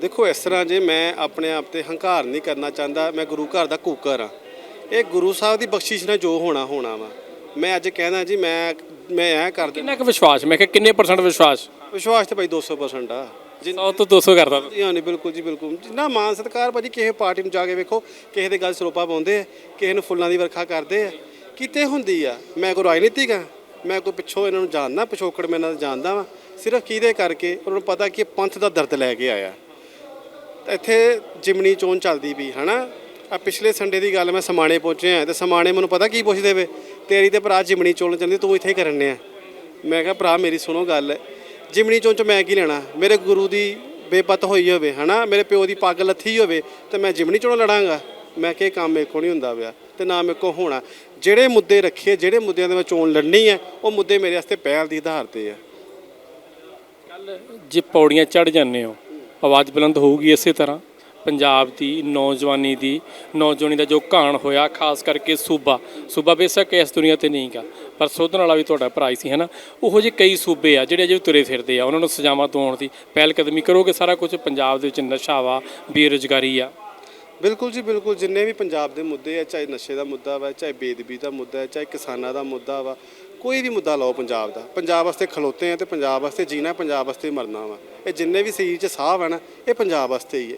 ਦੇਖੋ ਇਸ ਤਰ੍ਹਾਂ ਜੇ ਮੈਂ ਆਪਣੇ ਆਪ ਤੇ ਹੰਕਾਰ ਨਹੀਂ ਕਰਨਾ ਚਾਹੁੰਦਾ ਮੈਂ ਗੁਰੂ ਘਰ ਦਾ ਕੂਕਰ ਆ ਇਹ ਗੁਰੂ ਸਾਹਿਬ ਦੀ ਬਖਸ਼ਿਸ਼ ਨਾਲ ਜੋ ਹੋਣਾ ਹੋਣਾ ਵਾ। ਮੈਂ ਅੱਜ ਕਹਿੰਦਾ ਜੀ ਮੈਂ ਮੈਂ ਐ ਕਰ ਦਿੰਦਾ। ਕਿੰਨਾ ਕੁ ਵਿਸ਼ਵਾਸ? ਮੈਂ ਕਿਹਾ ਕਿੰਨੇ ਪਰਸੈਂਟ ਵਿਸ਼ਵਾਸ? ਵਿਸ਼ਵਾਸ ਤੇ ਭਾਈ 200% ਆ। ਜਿੰਨਾ 100 ਤੋਂ 200 ਕਰਦਾ ਜੀ ਹਾਂ ਨਹੀਂ ਬਿਲਕੁਲ ਜੀ ਬਿਲਕੁਲ। ਜਿੰਨਾ ਮਾਨ ਸਤਿਕਾਰ ਭਾਜੀ ਕਿਸੇ ਪਾਰਟੀ ਨੂੰ ਜਾ ਕੇ ਵੇਖੋ ਕਿਸੇ ਦੇ ਗੱਲ ਸਰੋਪਾ ਪਾਉਂਦੇ ਆ ਕਿਸੇ ਨੂੰ ਫੁੱਲਾਂ ਦੀ ਵਰਖਾ ਕਰਦੇ ਆ। ਕਿਤੇ ਹੁੰਦੀ ਆ ਮੈਂ ਕੋਈ ਰਾਜਨੀਤਿਕ ਆ ਮੈਂ ਕੋਈ ਪਿੱਛੋਂ ਇਹਨਾਂ ਨੂੰ ਜਾਣਦਾ ਪਿਛੋਕੜ ਮੈਂ ਇਹਨਾਂ ਦਾ ਜਾਣਦਾ ਵਾਂ। ਸਿਰਫ ਕਿਹਦੇ ਕਰਕੇ? ਉਹਨਾਂ ਨੂੰ ਪਤਾ ਕਿ ਪੰਥ ਦਾ ਦਰਦ ਲੈ ਕੇ ਆਇਆ। ਇੱਥੇ ਜਿਮਨੀ ਚੋਣ ਚੱਲਦੀ ਪਈ, ਹਨਾ? ਆ ਪਿਛਲੇ ਸੰਡੇ ਦੀ ਗੱਲ ਮੈਂ ਸਮਾਣੇ ਪਹੁੰਚਿਆ ਆ ਤੇ ਸਮਾਣੇ ਮੈਨੂੰ ਪਤਾ ਕੀ ਪੁੱਛਦੇ ਵੇ? ਤੇਰੀ ਤੇ ਭਰਾ ਜਿਮਨੀ ਚੋਣ ਚੱਲਦੀ ਤੂੰ ਇੱਥੇ ਹੀ ਕਰਨੇ ਆ। ਮੈਂ ਕਿਹਾ, ਭਰਾ ਮੇਰੀ ਸੁਣੋ ਗੱਲ। ਜਿਮਨੀ ਚੋਣ ਚ ਮੈਂ ਕੀ ਲੈਣਾ? ਮੇਰੇ ਗੁਰੂ ਦੀ ਬੇਪਤ ਹੋਈ ਹੋਵੇ, ਹਨਾ? ਮੇਰੇ ਪਿਓ ਦੀ ਪੱਗ ਲੱਥੀ ਹੋਵੇ, ਤੇ ਮੈਂ ਜਿਮਨੀ ਚੋਣ ਲੜਾਂਗਾ। ਮੈਂ ਕਿਹਾ, ਇਹ ਕੰਮ ਮੇਰੇ ਕੋਲ ਨਹੀਂ ਹੁੰਦਾ ਪਿਆ, ਤੇ ਨਾ ਮੇਰੇ ਕੋਲ ਹੋਣਾ। ਜਿਹੜੇ ਮੁੱਦੇ ਰੱਖੇ, ਜਿਹੜੇ ਮੁੱਦਿਆਂ ਦੇ ਮੈਂ ਚੋਣ ਲੜਨੀ ਹੈ, ਉਹ ਮੁੱਦੇ ਮੇਰੇ ਵਾਸਤੇ ਪਹਿਲ ਦੀ ਆਧਾਰ ਤੇ ਹੈ ਕੱਲ ਜੇ ਪੌੜੀਆਂ ਚੜ ਜਾਂਦੇ ਹੋ ਆਵਾਜ਼ ਬੁਲੰਦ ਹੋਊਗੀ ਇਸੇ ਤਰ੍ਹਾਂ। ਪੰਜਾਬ ਦੀ ਨੌਜਵਾਨੀ ਦੀ, ਨੌਜਵਾਨੀ ਦਾ ਜੋ ਘਾਣ ਹੋਇਆ, ਖਾਸ ਕਰਕੇ ਸੂਬਾ। ਸੂਬਾ ਬੇਸ਼ੱਕ ਇਸ ਦੁਨੀਆ ਤੇ ਨਹੀਂਗਾ ਪਰ ਸੋਧਣ ਵਾਲਾ ਵੀ ਤੁਹਾਡਾ ਭਰਾ ਹੀ ਸੀ, ਹਨਾ? ਉਹੋ ਜਿਹੇ ਕਈ ਸੂਬੇ ਆ, ਜਿਹੜੇ ਅਜੇ ਤੁਰੇ ਫਿਰਦੇ ਆ, ਉਹਨਾਂ ਨੂੰ ਸਜ਼ਾਵਾਂ ਦਿਵਾਉਣ ਦੀ ਪਹਿਲ ਕਦਮੀ ਕਰੋਗੇ, ਸਾਰਾ ਕੁਝ ਪੰਜਾਬ ਦੇ ਵਿੱਚ ਨਸ਼ਾ ਵਾ, ਬੇਰੁਜ਼ਗਾਰੀ ਆ। ਬਿਲਕੁਲ ਜੀ, ਬਿਲਕੁਲ। ਜਿੰਨੇ ਵੀ ਪੰਜਾਬ ਦੇ ਮੁੱਦੇ ਆ, ਚਾਹੇ ਨਸ਼ੇ ਦਾ ਮੁੱਦਾ ਵਾ, ਚਾਹੇ ਬੇਦਬੀ ਦਾ ਮੁੱਦਾ ਹੈ ਚਾਹੇ ਕਿਸਾਨਾਂ ਦਾ ਮੁੱਦਾ ਵਾ ਕੋਈ ਵੀ ਮੁੱਦਾ ਲਾਓ ਪੰਜਾਬ ਦਾ। ਪੰਜਾਬ ਵਾਸਤੇ ਖਲੋਤੇ ਆ ਤੇ ਪੰਜਾਬ ਵਾਸਤੇ ਜੀਣਾ, ਪੰਜਾਬ ਵਾਸਤੇ ਮਰਨਾ ਵਾ। ਇਹ ਜਿੰਨੇ ਵੀ ਸਰੀਰ 'ਚ ਸਾਹ ਵਾ ਨਾ, ਇਹ ਪੰਜਾਬ ਵਾਸਤੇ ਹੀ ਹੈ